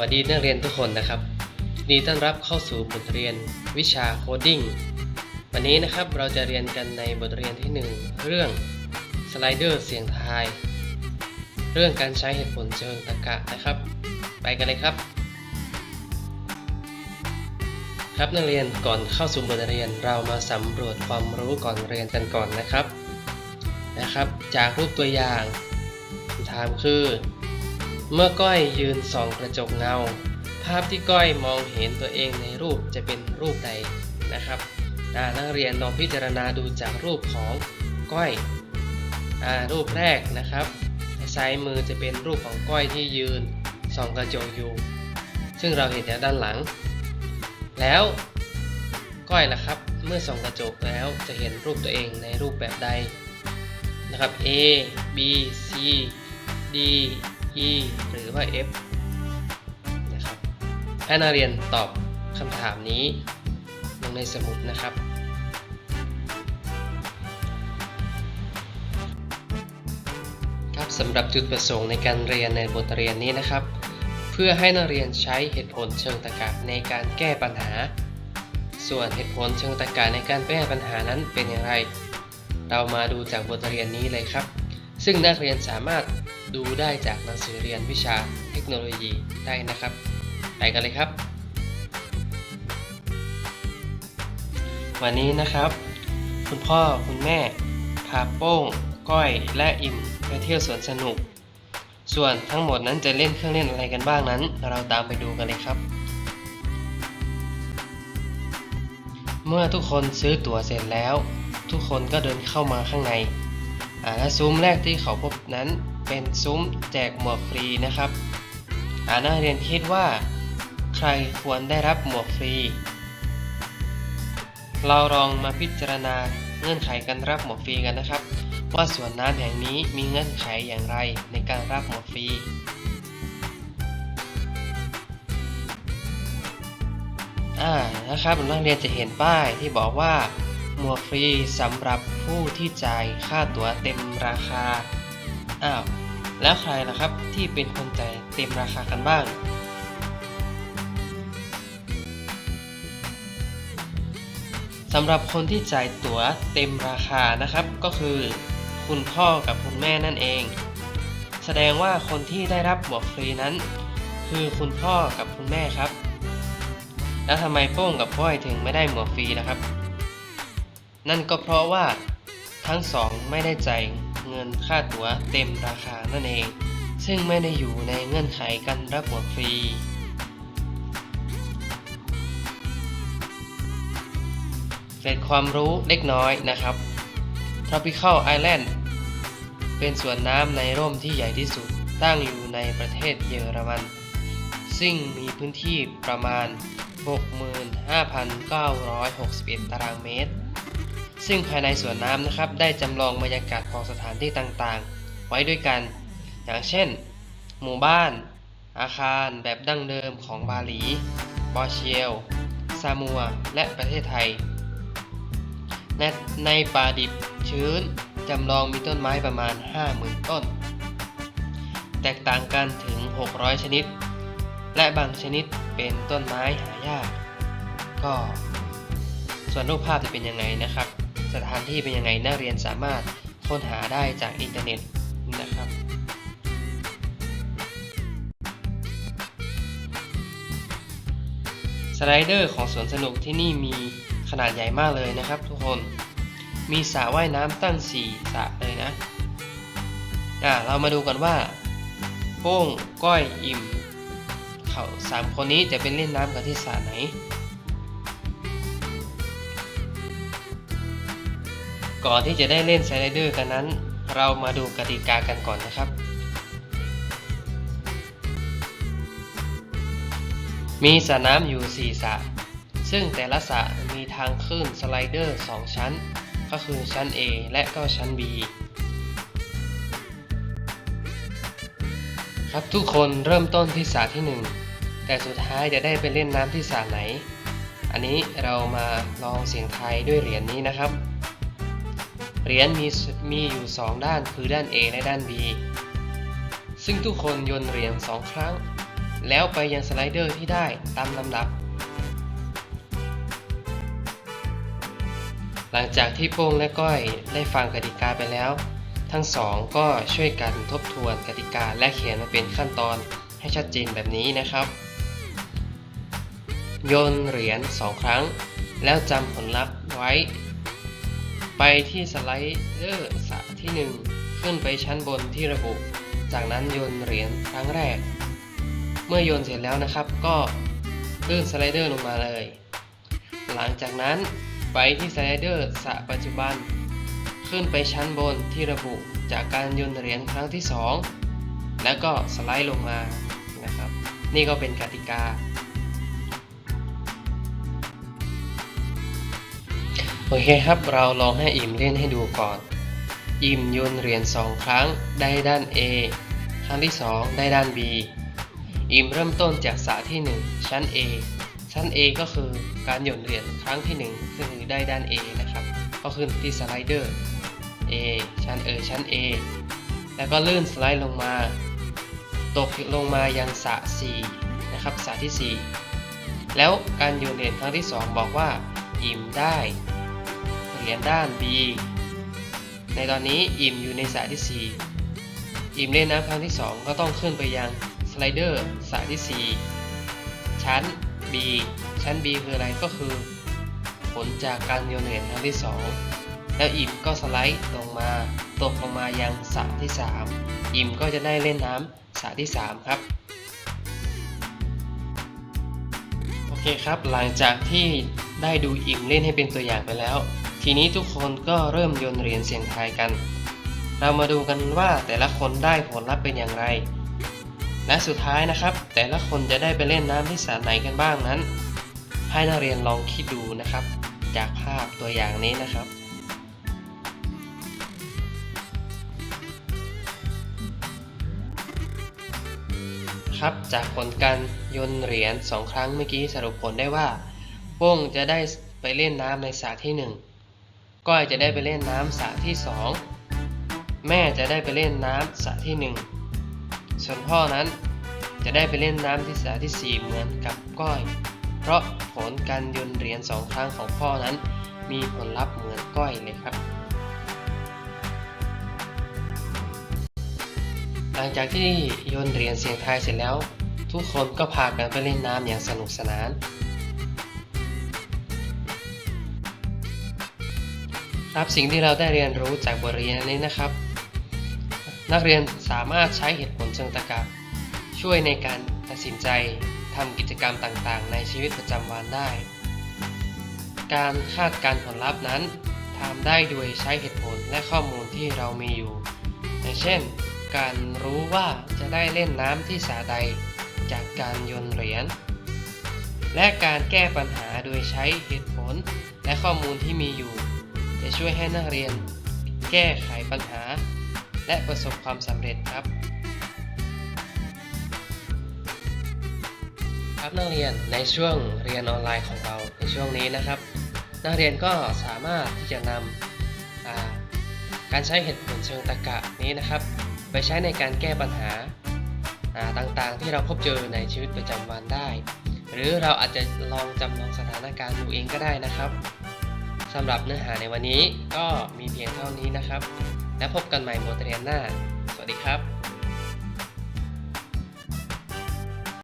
วัสดีนักเรียนทุกคนนะครับดีต้อนรับเข้าสู่บทเรียนวิชาโคดดิ้งวันนี้นะครับเราจะเรียนกันในบทเรียนที่ 1 เรื่องสไลเดอร์เสียงทาย เรื่องการใช้เหตุผลเชิงตรรกะนะครับ ไปกันเลยครับ ครับนักเรียนก่อนเข้าสู่บทเรียนเรามาสำรวจความรู้ก่อนเรียนกันก่อนนะครับนะครับ จากรูปตัวอย่างคำถามคือ เมื่อก้อยยืนส่องกระจกเงา ภาพที่ก้อยมองเห็นตัวเองในรูปจะเป็นรูปใดนะครับนักเรียนลองพิจารณาดูจากรูปของก้อยอรูปแรกนะครับซ้ายมือจะเป็นรูปของก้อยที่ยืนส่องกระจกอยู่ ซึ่งเราเห็นจากด้านหลัง แล้วก้อยล่ะครับเมื่อส่องกระจกแล้วจะเห็นรูปตัวเองในรูปแบบใดนะครับ A B C D E หรือว่า F นะครับให้นักเรียนตอบคำถามนี้ลงในสมุดนะครับครับสำหรับจุดประสงค์ในการเรียนในบทเรียนนี้นะครับ เพื่อให้นักเรียนใช้เหตุผลเชิงตรรกะในการแก้ปัญหา ส่วนเหตุผลเชิงตรรกะในการแก้ปัญหานั้นเป็นอย่างไร เรามาดูจากบทเรียนนี้เลยครับ ซึ่งนักเรียนสามารถดูได้จากหนังสือเรียนวิชาเทคโนโลยีได้นะครับ ไปกันเลยครับ วันนี้นะครับ คุณพ่อคุณแม่ พาโป้ง ก้อย และอิ่มไปเที่ยวสวนสนุก ส่วนทั้งหมดนั้นจะเล่นเครื่องเล่นอะไรกันบ้างนั้น เราตามไปดูกันเลยครับ เมื่อทุกคนซื้อตั๋วเสร็จแล้ว ทุกคนก็เดินเข้ามาข้างใน และซุ้มแรกที่เขาพบนั้นเป็นซุ้มแจกหมวกฟรีนะครับอ่านักเรียนคิดว่า ใครควรได้รับหมวกฟรี เราลองมาพิจารณาเงื่อนไขการรับหมวกฟรีกันนะครับ ว่าสวนน้ำแห่งนี้มีเงื่อนไขอย่างไรในการรับหมวกฟรีอ่านะครับนักเรียนจะเห็นป้ายที่บอกว่า หมวกฟรีสำหรับผู้ที่จ่ายค่าตั๋วเต็มราคา อ้าว แล้วใครล่ะครับที่เป็นคนจ่ายเต็มราคากันบ้าง สำหรับคนที่จ่ายตั๋วเต็มราคานะครับ ก็คือ คุณพ่อกับคุณแม่นั่นเอง แสดงว่าคนที่ได้รับหมวกฟรีนั้น คือคุณพ่อกับคุณแม่ครับ แล้วทำไมโป้งกับก้อยถึงไม่ได้หมวกฟรีนะครับ นั่นก็เพราะว่าทั้งสองไม่ได้จ่ายเงินค่าตั๋วเต็มราคานั่นเอง ซึ่งไม่ได้อยู่ในเงื่อนไขการรับหมวกฟรีเกร็ดความรู้เล็กน้อยนะครับ Tropical Island เป็นสวนน้ำในร่มที่ใหญ่ที่สุดตั้งอยู่ในประเทศเยอรมัน ซึ่งมีพื้นที่ประมาณ 65,961 ตารางเมตร ซึ่งภายในสวนน้ำนะครับ ได้จำลองบรรยากาศของสถานที่ต่างๆ ไว้ด้วยกัน อย่างเช่น หมู่บ้าน อาคารแบบดั้งเดิมของบาหลี บอเชียล ซามัว และประเทศไทยและในป่าดิบชื้นจำลองมีต้นไม้ประมาณ 50,000 ต้น แตกต่างกันถึง 600 ชนิด และบางชนิดเป็นต้นไม้หายาก ก็ส่วนรูปภาพจะเป็นยังไงนะครับ ถานที่เป็นยังไงนักเรียนสามารถค้นหาได้จากอินเทอร์เน็ตนะครับสไลเดอร์ของสวนสนุกที่นี่มีขนาดใหญ่มากเลยนะครับทุกคนมีสระว่ายน้ำตั้ง 4สระเลยนะอ่าเรามาดูกันว่าโป้งก้อยอิ่มเขาสามคนนี้จะเป็นเล่นน้ำกันที่สระไหน ก่อนที่จะได้เล่นสไลเดอร์กันนั้น เรามาดูกติกากันก่อนนะครับ มีสระน้ำอยู่ 4สระซึ่งแต่ละสระมีทางขึ้นสไลเดอร์ 2 ชั้น ก็คือชั้น A และก็ชั้น B ครับทุกคนเริ่มต้นที่สระที่ 1 แต่สุดท้ายจะได้ไปเล่นน้ำที่สระไหน อันนี้เรามาลองเสียงไทยด้วยเหรียญนี้นะครับ เหรียญมีมีอยู่ 2 ด้านคือด้าน A และด้าน B ซึ่งทุกคนโยนเหรียญ2 ครั้ง แล้วไปยังสไลเดอร์ที่ได้ตามลำดับ หลังจากที่โป้งและก้อยได้ฟังกติกาไปแล้ว ทั้งสองก็ช่วยกันทบทวนกติกาและเขียนมาเป็นขั้นตอนให้ชัดเจนแบบนี้นะครับ โยนเหรียญสองครั้ง แล้วจำผลลัพธ์ไว้ ไปที่สไลเดอร์สระที่ 1 ขึ้นไปชั้นบนที่ระบุ จากนั้นโยนเหรียญครั้งแรก เมื่อโยนเสร็จแล้วนะครับ ก็ลื่นสไลเดอร์ลงมาเลย หลังจากนั้นไปที่สไลเดอร์สระปัจจุบัน ขึ้นไปชั้นบนที่ระบุจากการโยนเหรียญครั้งที่ 2 แล้วก็สไลด์ลงมานะครับ นี่ก็เป็นกติกา โอเคครับเราลองให้อิมเล่นให้ดูก่อน อิมโยนเหรียญ2ครั้งได้ด้าน A ครั้งที่ 2 ได้ด้าน B อิมเริ่มต้นจากสระที่ 1 ชั้น A ชั้น A ก็คือการโยนเหรียญครั้งที่ 1 คือได้ด้าน A นะครับ ก็ขึ้นที่สไลเดอร์ A ชั้นเออชั้น A แล้วก็ลื่นสไลด์ลงมา ตกลงมายังสระ4นะครับสระที่ 4 แล้วการโยนเหรียญครั้งที่ 2 บอกว่า อิมได้ ขียญด้าน B ในตอนนี้อิมอยู่ในสระที่ 4 อิมเล่นน้ำครั้งที่ 2 ก็ต้องขึ้นไปยังสไลเดอร์สระที่ 4 ชั้น B ชั้น B คืออะไรก็คือ ผลจากการโยนเหรียญครั้งที่ 2 แล้วอิมก็สไลด์ลงมา ตกลงมายังสระที่ 3 อิมก็จะได้เล่นน้ำสระที่ 3 ครับโอเคครับ หลังจากที่ได้ดูอิมเล่นให้เป็นตัวอย่างไปแล้ว ทีนี้ทุกคนก็เริ่มโยนเหรียญเสียงทายกัน เรามาดูกันว่าแต่ละคนได้ผลลัพธ์เป็นอย่างไร และสุดท้ายนะครับ แต่ละคนจะได้ไปเล่นน้ำที่สระไหนกันบ้างนั้น ให้นักเรียนลองคิดดูนะครับ จากภาพตัวอย่างนี้นะครับครับจากผลการโยนเหรียญสองครั้งเมื่อกี้สรุปผลได้ว่าโป้งจะได้ไปเล่นน้ำในสระที่หนึ่ง ก้อยจะได้ไปเล่นน้ำสระที่สองแม่จะได้ไปเล่นน้ำสระที่หนึ่งส่วนพ่อนั้นจะได้ไปเล่นน้ำที่สระที่สี่เหมือนกับก้อย เพราะผลการโยนเหรียญสองครั้งของพ่อนั้น มีผลลัพธ์เหมือนก้อยเลยครับ หลังจากที่โยนเหรียญเสียงทายเสร็จแล้ว ทุกคนก็พากันไปเล่นน้ำอย่างสนุกสนาน ครับสิ่งที่เราได้เรียนรู้จากบทเรียนนี้นะครับ นักเรียนสามารถใช้เหตุผลเชิงตรรกะ ช่วยในการตัดสินใจทำกิจกรรมต่างๆ ในชีวิตประจำวันได้ การคาดการผลลัพธ์นั้นทำได้โดยใช้เหตุผลและข้อมูลที่เรามีอยู่ อย่างเช่น การรู้ว่าจะได้เล่นน้ำที่สาใดจากการโยนเหรียญ และการแก้ปัญหาโดยใช้เหตุผลและข้อมูลที่มีอยู่ จะช่วยให้นักเรียน แก้ไขปัญหา และประสบความสำเร็จครับ ครับนักเรียนในช่วงเรียนออนไลน์ของเราในช่วงนี้นะครับ นักเรียนก็สามารถที่จะนำการใช้เหตุผลเชิงตรรกะนี้นะครับ ไปใช้ในการแก้ปัญหาต่างๆ ที่เราพบเจอในชีวิตประจำวันได้ หรือเราอาจจะลองจำลองสถานการณ์ดูเองก็ได้นะครับ สำหรับเนื้อหาในวันนี้ก็มีเพียงเท่านี้นะครับ แล้วพบกันใหม่บทเรียนหน้า สวัสดีครับ